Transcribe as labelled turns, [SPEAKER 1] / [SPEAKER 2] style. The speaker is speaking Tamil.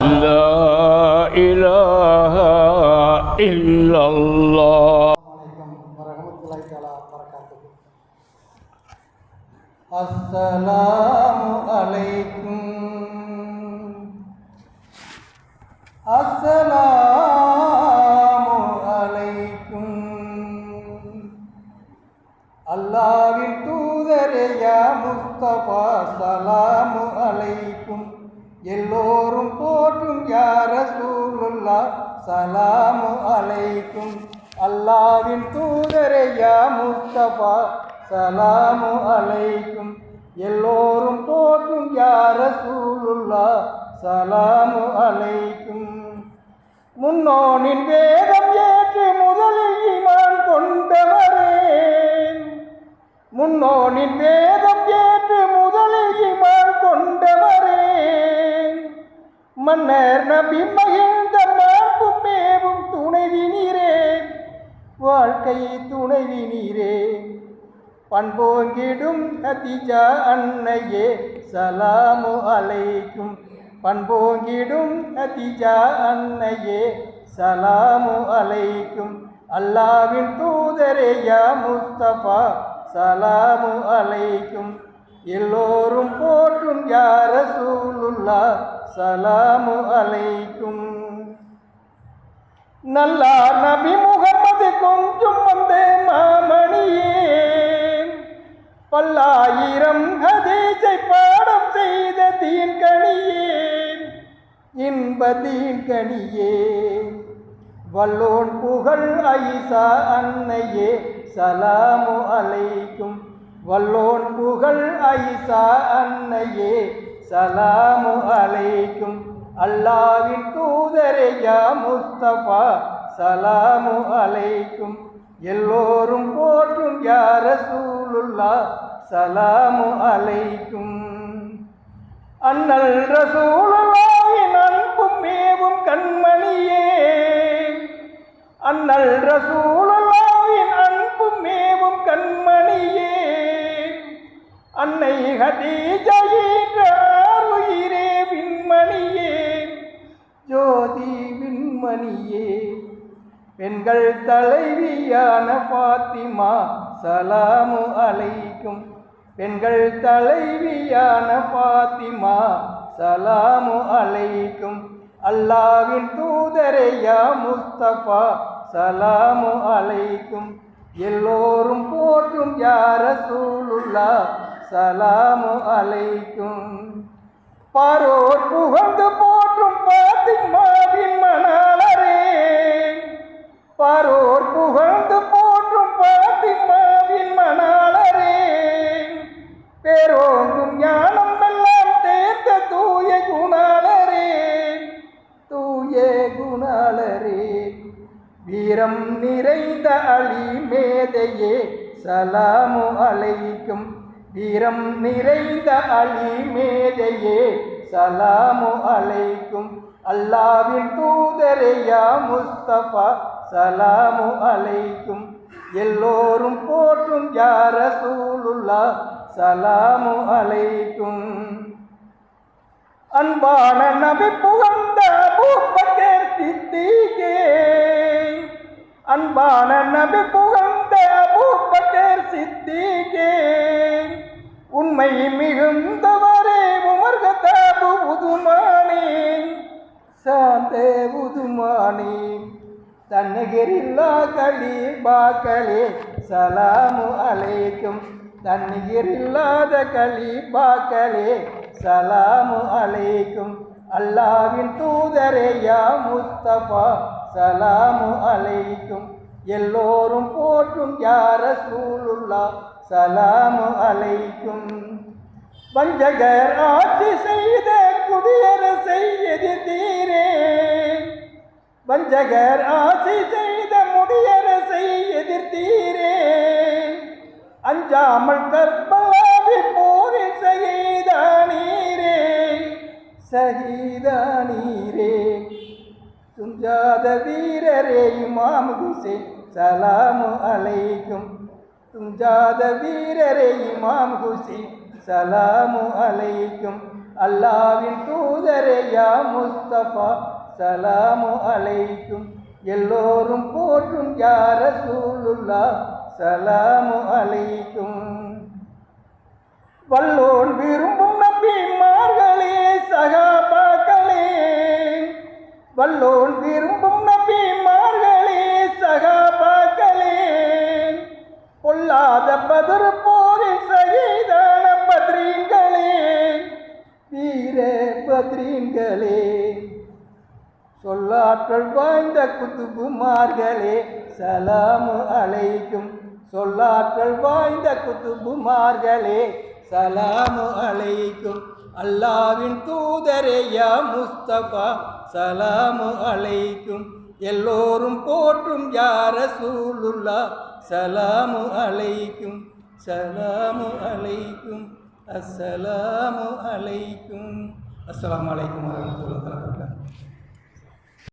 [SPEAKER 1] لا إله إلا الله
[SPEAKER 2] அலைக்கும் வரஹமத்துல்லாஹி தஆலா வரகாத்துஹு அஸ்ஸலாமு அலைக்கும் அஸ்ஸலாமு அலைக்கும் அல்லாவின் தூதரே யா முஸ்தபா சலாமு அலைக்கும் எல்லோரும் போற்றும் யார சூழ்நுல்லா சலாமு அலைக்கும். அல்லாவின் தூதரே யா முஸ்தபா? சலாமு அலைக்கும். எல்லோரும் போற்றும் யார ரசூலுல்லா சலாமு அலைக்கும். முன்னோனின் வேதம் ஏற்று முதலில் ஈமான் கொண்டவரே. முன்னோனின் வேதம் ஏற்று முதலில் மன்னர் நம்பி மகிழ்ந்த மாண்பும் மேவும் துணைவி நீரே வாழ்க்கை துணைவி நீரே பண்போங்கிடும் கதிஜா அன்னையே சலாமு அலைக்கும். பண்போங்கிடும் கதிஜா அன்னையே சலாமு அலைக்கும். அல்லாவின் தூதரே யா முஸ்தபா சலாமு அலைக்கும். எல்லோரும் போற்றும் யார ரசூலுல்லா அஸ்ஸலாமு அலைக்கும். நல்லா நபி முகமது கொஞ்சம் வந்தே மாமணியே. பல்லாயிரம் ஹதீஸை பாடம் செய்த தீன் கனியே இன்ப தீன் கனியே வல்லோன் புகழ் ஐசா அன்னையே. சலாமு அலைக்கும். வல்லோன் புகழ் ஐசா அன்னையே. சலாமு அலைக்கும் அல்லாவின் தூதரே யா முஸ்தபா. சலாமு அலைக்கும் எல்லோரும் போற்றும் யார சூலுல்லா சலாமு அலைக்கும் அண்ணல் ரசூலுல்லாவின் அன்பும் மேவும் கண்மணியே. அண்ணல் ரசூலுல்லாவின் அன்பும் மேவும் கண்மணியே. அன்னை ஹதீஜாயின் பெண்கள் தலைவியான பாத்திமா சலாமு அலைக்கும். பெண்கள் தலைவியான பாத்திமா சலாமு அலைக்கும். அல்லாவின் தூதரையா முஸ்தபா சலாமு அலைக்கும். எல்லோரும் போற்றும் யார ரசூலுல்லா சலாமு அலைக்கும். பாரோர் புகழ்ந்து போற்றும் பாத்திமா வீரம் நிறைந்த அலி மேதையே சலாமு அலைக்கும். வீரம் நிறைந்த அலி மேதையே சலாமு அலைக்கும். அல்லாவின் தூதரையா முஸ்தபா சலாமு அலைக்கும். எல்லோரும் போற்றும் யார ரசூலுல்லா சலாமு அலைக்கும். அன்பான நபி புகழ்ந்த அபூபக்கர் அன்பான நபி புகழ்ந்த அபூபக்கர் சித்திகே. உண்மை மிகுந்தவரே உமர்கதாபு உதுமானே சாந்தே உதுமானே தன்னகிரில்லா களி பாக்களே சலாமு அலைக்கும். தன்னிகரில்லாத களி பாக்களே சலாமு அலைக்கும். அல்லாவின் தூதரேயா முஸ்தபா சலாமு அலைக்கும். எல்லோரும் போற்றும் யார ரசூலுல்லா சலாமு அலைக்கும். வஞ்சகர் ஆட்சி செய்த குடியரசை எதிர்த்தீரே. வஞ்சகர் ஆட்சி செய்த முடியரசை எதிர்த்தீரே. அஞ்சாமல் கற்பலாவில் போரில் சகிதானீரே. சகிதானீரே. துஞ்சாத வீரரே இமாம் ஹுசேன். சலாமு அலைக்கும். துஞ்சாத வீரரே இமாம் குசி சலாமு அலைக்கும். அல்லாவின் தூதரே யா முஸ்தபா சலாமு அலைக்கும். எல்லோரும் போற்றும் யார ரசூலுல்லா சலாமு அலைக்கும். வல்லோன் விரும்பும் நபிமார்களே சகாபாக்களே. வல்லோன் விரும்பும் நபிமார்களே பொல்லாத பதர் போரில் செய்தான பத்ரீன்களே. வீர பத்ரீன்களே. சொல்லாற்றல் வாய்ந்த குத்துபுமார்களே சலாமு அழைக்கும் சொல்லாற்றல் வாய்ந்த குத்துபுமார்களே சலாமு அழைக்கும் அல்லாவின் தூதரேயா முஸ்தபா சலாமு அழைக்கும் எல்லோரும் போற்றும் யார சூலுல்லா சலாமு அலைக்கும் சலாமு அலைக்கும் அஸ்ஸலாமு அலைக்கும். அஸ்ஸலாமு அலைக்கும் வரமத்துல்லாஹி